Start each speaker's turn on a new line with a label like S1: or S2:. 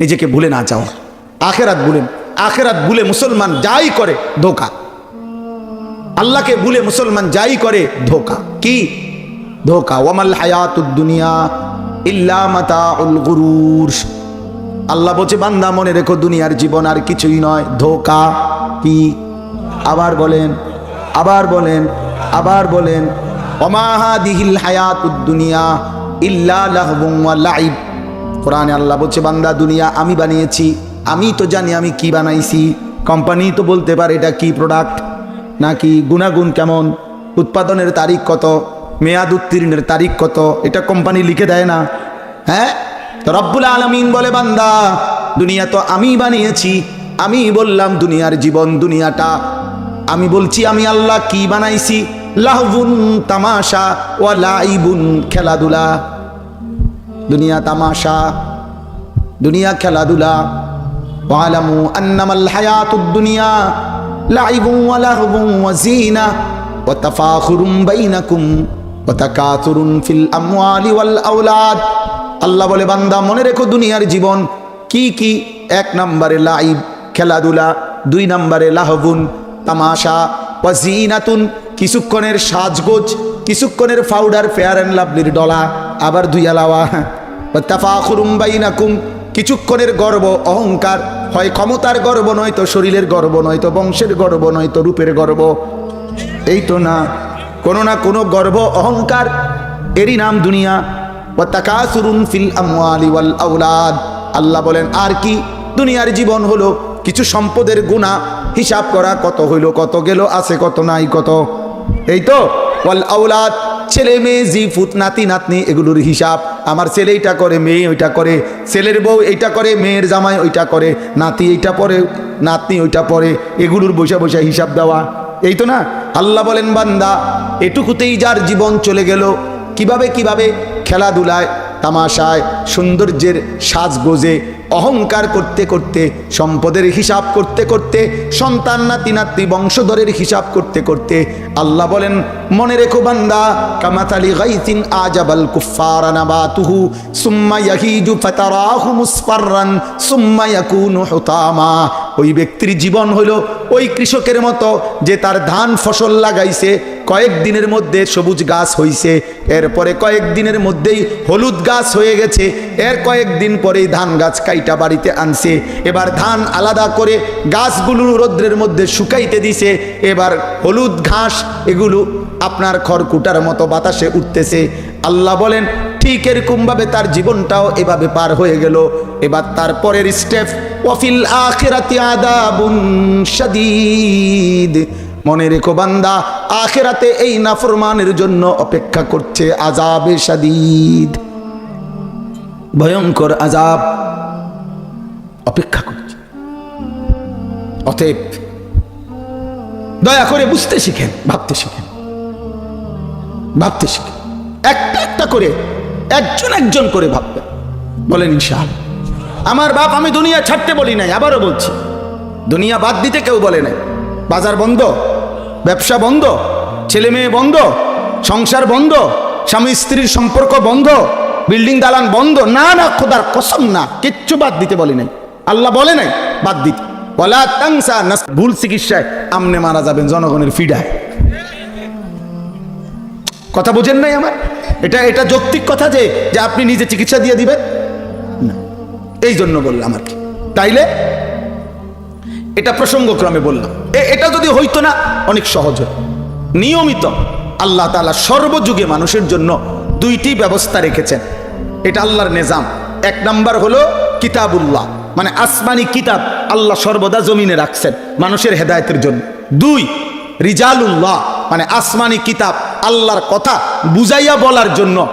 S1: নিজেকে ভুলে না যাওয়া। আখেরাত ভুলেন আখেরাত ভুলে মুসলমান যাই করে, ধোকা। আল্লাহকে ভুলে মুসলমান যাই করে, ধোকা। কি? ধোকা। ওয়ামাল হায়াতুদ দুনিয়া ইল্লা মাতাউল গুরুর। আল্লাহ বলছে, বান্দা মনে রেখো, দুনিয়ার জীবন আর কিছুই নয়। ধোকা। কি? আবার বলেন আবার বলেন আবার বলেন অমাহা দিহিল হায়াতুদ দুনিয়া ইল্লা লাহবুম লাইব। কোরআনে আল্লাহ বলছে, বান্দা, দুনিয়া আমি বানিয়েছি, আমি তো জানি আমি কি বানাইছি। কোম্পানি তো বলতে পারে এটা কি প্রোডাক্ট নাকি গুণাগুণ কেমন, উৎপাদনের তারিখ কত, মেয়াদ উত্তীর্ণের তারিখ কত, এটা কোম্পানি লিখে দেয় না। হ্যাঁ? তো রব্বুল আলমিন বলে, বান্দা, দুনিয়া তো আমি বানিয়েছি, আমি বললাম দুনিয়ার জীবন, দুনিয়াটা। আমি বলছি, আমি আল্লাহ কি বানাইছি? লাহবুন তামাশা ও লাইবুন খেলাধুলা। দুনিয়া তামাশা, দুনিয়া খেলাধুলা, ওয়ালামু আন্নামাল হায়াতুদ দুনিয়া, লাইবুন ওয়া লাহবুন ওয়া জিনা ওয়া তাফাখুরুম বাইনাকুম ওয়া তাকাতুরুন ফিল আমওয়ালি ওয়াল আওলাদ। আল্লাহ বলে, বান্দা, মনে রেখো দুনিয়ার জীবন কি কি? এক নম্বরে লাইব, খেলাধুলা, দুই নম্বরে লাহবুন, তামাশা, ওয়া জিনাতুন কিছুক্ষণের সাজগোজ, কিছুক্ষণের পাউডার, ফেয়ার অ্যান্ড লাভলির ডলা, আবার দুই আলাওয়া। তাফাখুরুম বাইনাকুম, কিছুক্ষণের গর্ব, অহংকার। হয় ক্ষমতার গর্ব নয় তো শরীরের গর্ব নয় তো বংশের গর্ব নয় তো রূপের গর্ব। এই তো না, কোনো না কোনো গর্ব, অহংকার, এরই নাম দুনিয়া। ওয়াতাকাসুরুন ফিল আমওয়ালি ওয়াল আওলাদ আল্লাহ বলেন, আর কি? দুনিয়ার জীবন হলো কিছু সম্পদের গুণা হিসাব করা কত হইল, কত গেল, আছে কত নাই, কত? এই তো, ওয়াল আওলাদ ছেলে মেয়ে জি ফুত, নাতি, নাতনি, এগুলোর হিসাব। আমার ছেলে এইটা করে, মেয়ে ওইটা করে, ছেলের বউ এইটা করে, মেয়ের জামাই ওইটা করে, নাতি এইটা পরে, নাতনি ওইটা পরে, এগুলোর বসে বসে হিসাব দেওয়া। এই তো না? আল্লাহ বলেন, বান্দা, এটুকুতেই যার জীবন চলে গেল, কীভাবে কীভাবে খেলাধুলায়, তামাশায়, সৌন্দর্যের সাজগোজে অহংকার করতে করতে, সম্পদের হিসাব করতে করতে, সন্তান, নাতি নাতি বংশধরের হিসাব করতে করতে, আল্লাহ বলেন, মনে রেখো বান্দা, কামাতালি গাইতিন আজাবাল কুফারা নাবাতুহু, সুম্মা ইয়াহিজু ফাতারাহু মুসফাররান, সুম্মা ইয়াকুনু হুতামা। ওই ব্যক্তির জীবন হলো ওই কৃষকের মতো, যে তার ধান ফসল লাগাইছে কয়েক দিনের মধ্যে সবুজ গাছ হইছে, এরপরে কয়েক দিনের মধ্যেই হলুদ গাছ হয়ে গেছে, এর কয়েকদিন পরেই ধান গাছ কাইটা বাড়িতে আনছে। এবার ধান আলাদা করে গাছগুলো রৌদ্রের মধ্যে শুকাইতে দিছে, এবার হলুদ ঘাস এগুলো আপনার খড়কুটার মতো বাতাসে উঠতেছে। আল্লাহ বলেন, ঠিক এরকমভাবে তার জীবনটাও এভাবে পার হয়ে গেল। এবার তারপরের স্টেপ ওয়াফিল আখিরাতি আদাবুন শাদীদ। মনে রেখো বান্দা, আখেরাতে এই নাফরমানের জন্য অপেক্ষা করছে আজাবে সাদিদ ভয়ঙ্কর আজাব অপেক্ষা করছে। অতএব দয়া করে বুঝতে শিখেন, ভাবতে শিখেন। ভাবতে শিখেন। একটা একটা করে, একজন একজন করে ভাববেন। বলেন ইনশাল আমার বাপ আমি দুনিয়া ছাড়তে বলি নাই, আবারও বলছি। দুনিয়া বাদ দিতে কেউ বলে নাই। বাজার বন্ধ ব্যবসা বন্ধ, ছেলে মেয়ে বন্ধ, সংসার বন্ধ, স্বামী স্ত্রীর সম্পর্ক বন্ধ, বিল্ডিং দালান বন্ধ, না না, খোদার কসম না, কিচ্ছু বাদ দিতে বলে নাই। আল্লাহ বলে নাই, বাদ দিতে। ভুল চিকিৎসায় আমনে মারা যাবেন জনগণের ফিডায় কথা বোঝেন নাই আমার? এটা এটা যৌক্তিক কথা যে যে আপনি নিজে চিকিৎসা দিয়ে দিবেন? না। এই জন্য বললাম আর কি। তাইলে, এটা প্রসঙ্গক্রমে বললাম। এটা যদি হইতো না, অনেক সহজ নিয়মিত আল্লাহ তাআলা সর্বযুগে মানুষের জন্য দুইটি ব্যবস্থা রেখেছেন। এটা আল্লাহর নিজাম। এক নাম্বার হলো কিতাবুল্লাহ মানে আসমানি কিতাব আল্লাহ সর্বদা জমিনে রাখছেন মানুষের হেদায়তের জন্য। দুই, রিজালুল্লাহ মানে আসমানি কিতাব আল্লাহর কথা বুঝাইয়া বলার জন্য